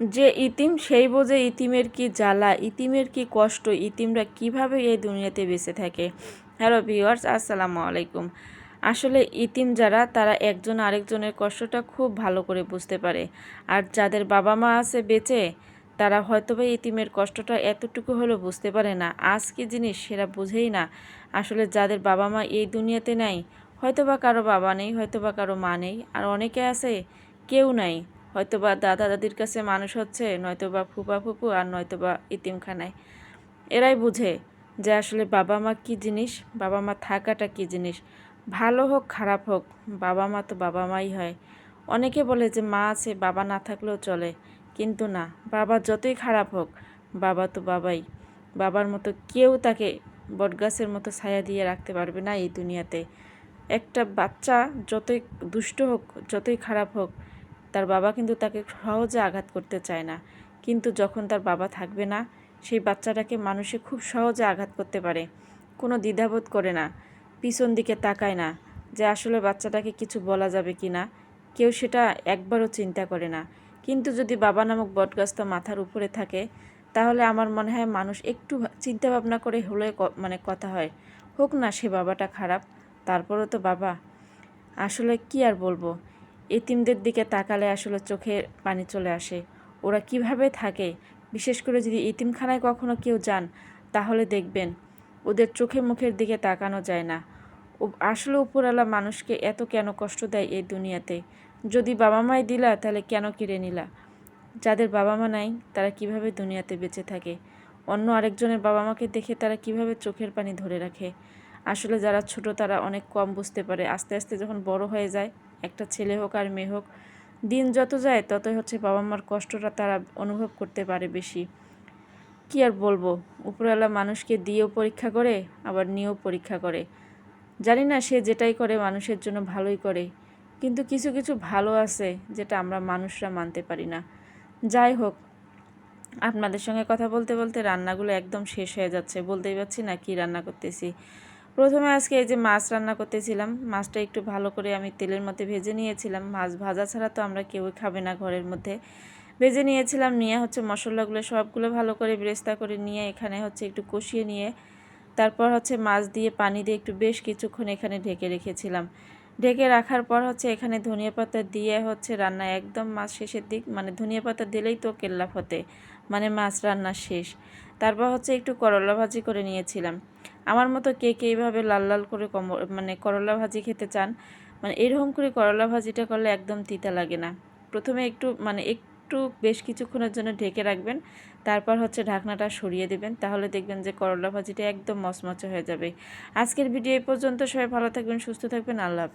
যে ইতিম, সেই বোঝে ইতিমের কি জ্বালা, ইতিমের কি কষ্ট, ইতিমরা কীভাবে এই দুনিয়াতে বেঁচে থাকে। হ্যালো ভিউয়ার্স, আসসালামু আলাইকুম। আসলে ইতিম যারা, তারা একজন আরেকজনের কষ্টটা খুব ভালো করে বুঝতে পারে। আর যাদের বাবা মা আছে বেঁচে, তারা হয়তোবা ইতিমের কষ্টটা এতটুকু হলেও বুঝতে পারে না। আজ কি জিনিস সেটা বুঝেই না। আসলে যাদের বাবা মা এই দুনিয়াতে নাই, হয়তোবা কারও বাবা নেই, হয়তোবা কারও মা নেই, আর অনেকে আছে, কেউ নাই। হয়তোবা দাদা দাদির কাছে মানুষ হচ্ছে, নয়তোবা ফুপা ফুপু আর নয়তোবা ইতিমখানায়। এরাই বুঝে যে আসলে বাবা মা কী জিনিস, বাবা মা থাকাটা কী জিনিস। ভালো হোক, খারাপ হোক, বাবা মা তো বাবা মাই হয়। অনেকে বলে যে মা আছে, বাবা না থাকলেও চলে, কিন্তু না, বাবা যতই খারাপ হোক, বাবা তো বাবাই। বাবার মতো কেউ তাকে বটগাছের মতো ছায়া দিয়ে রাখতে পারবে না এই দুনিয়াতে। একটা বাচ্চা যতই দুষ্ট হোক, যতই খারাপ হোক তার বাবা কিন্তু তাকে সহজে আঘাত করতে চায় না। কিন্তু যখন তার বাবা থাকবে না, সেই বাচ্চাটাকে মানুষে খুব সহজে আঘাত করতে পারে। কোনো দ্বিধাবোধ করে না। পিছন দিকে তাকায় না যে আসলে বাচ্চাটাকে কিছু বলা যাবে কি না। কেউ সেটা একবারও চিন্তা করে না। কিন্তু যদি বাবা নামক বটগাছটা মাথার উপরে থাকে, তাহলে আমার মনে হয় মানুষ একটু চিন্তা ভাবনা করে হলে মানে কথা হয়। হোক না সে বাবাটা খারাপ, তারপরও তো বাবা। আসলে কি আর বলব? এতিমদের দিকে তাকালে আসলে চোখে পানি চলে আসে। ওরা কীভাবে থাকে? বিশেষ করে যদি এতিমখানায় কখনো কেউ যান, তাহলে দেখবেন ওদের চোখে মুখের দিকে তাকানো যায় না। ও, আসলে উপরওয়ালা মানুষকে এত কেন কষ্ট দেয় এই দুনিয়াতে? যদি বাবা মাই দিলা, তাহলে কেন কেড়ে নিলা? যাদের বাবা মা নাই, তারা কীভাবে দুনিয়াতে বেঁচে থাকে? অন্য আরেকজনের বাবা মাকে দেখে তারা কীভাবে চোখের পানি ধরে রাখে? আসলে যারা ছোট, তারা অনেক কম বুঝতে পারে। আস্তে আস্তে যখন বড় হয়ে যায় একটা ছেলে হোক আর মেয়ে হোক, দিন যত যায় ততই হচ্ছে বাবা মার কষ্টটা তারা অনুভব করতে পারে বেশি। কি আর বলব? উপরওয়ালা মানুষকে দিয়েও পরীক্ষা করে, আবার নিয়েও পরীক্ষা করে। জানি না সে যেটাই করে মানুষের জন্য ভালোই করে, কিন্তু কিছু কিছু ভালো আছে যেটা আমরা মানুষরা মানতে পারি না। যাই হোক, আপনাদের সঙ্গে কথা বলতে বলতে রান্নাগুলো একদম শেষ হয়ে যাচ্ছে। বলতেই পারছি না কি রান্না করতেছি। প্রথমে আজকে এই যে মাছ রান্না করতেছিলাম, মাছটা একটু ভালো করে আমি তেলের মধ্যে ভেজে নিয়েছিলাম। মাছ ভাজা ছাড়া তো আমরা কেউই খাবে না ঘরের মধ্যে। ভেজে নিয়েছিলাম, নিয়ে হচ্ছে মশলাগুলো সবগুলো ভালো করে ব্রেস্তা করে নিয়ে এখানে হচ্ছে একটু কষিয়ে নিয়ে, তারপর হচ্ছে মাছ দিয়ে পানি দিয়ে একটু বেশ কিছুক্ষণ এখানে ঢেকে রেখেছিলাম। ঢেকে রাখার পর হচ্ছে এখানে ধনিয়া পাতা দিয়ে হচ্ছে রান্না একদম মাছ শেষের দিক মানে ধনিয়া পাতা দিলেই তো কেল্লা ফতে মানে মাছ রান্না শেষ। তারপর হচ্ছে একটু করলা ভাজি করে নিয়েছিলাম। আমার মতো কে কে এইভাবে লাল লাল করে কম মানে করলা ভাজি খেতে চান? মানে এরকম করে করলা ভাজিটা করলে একদম তিতা লাগে না। প্রথমে একটু মানে একটু বেশ কিছুক্ষণের জন্য ঢেকে রাখবেন। তারপর হচ্ছে ঢাকনাটা সরিয়ে দেবেন। তাহলে দেখবেন যে করলা ভাজিটা একদম মচমচে হয়ে যাবে। আজকের ভিডিও এই পর্যন্ত। সবাই ভালো থাকবেন, সুস্থ থাকবেন। আল্লাহ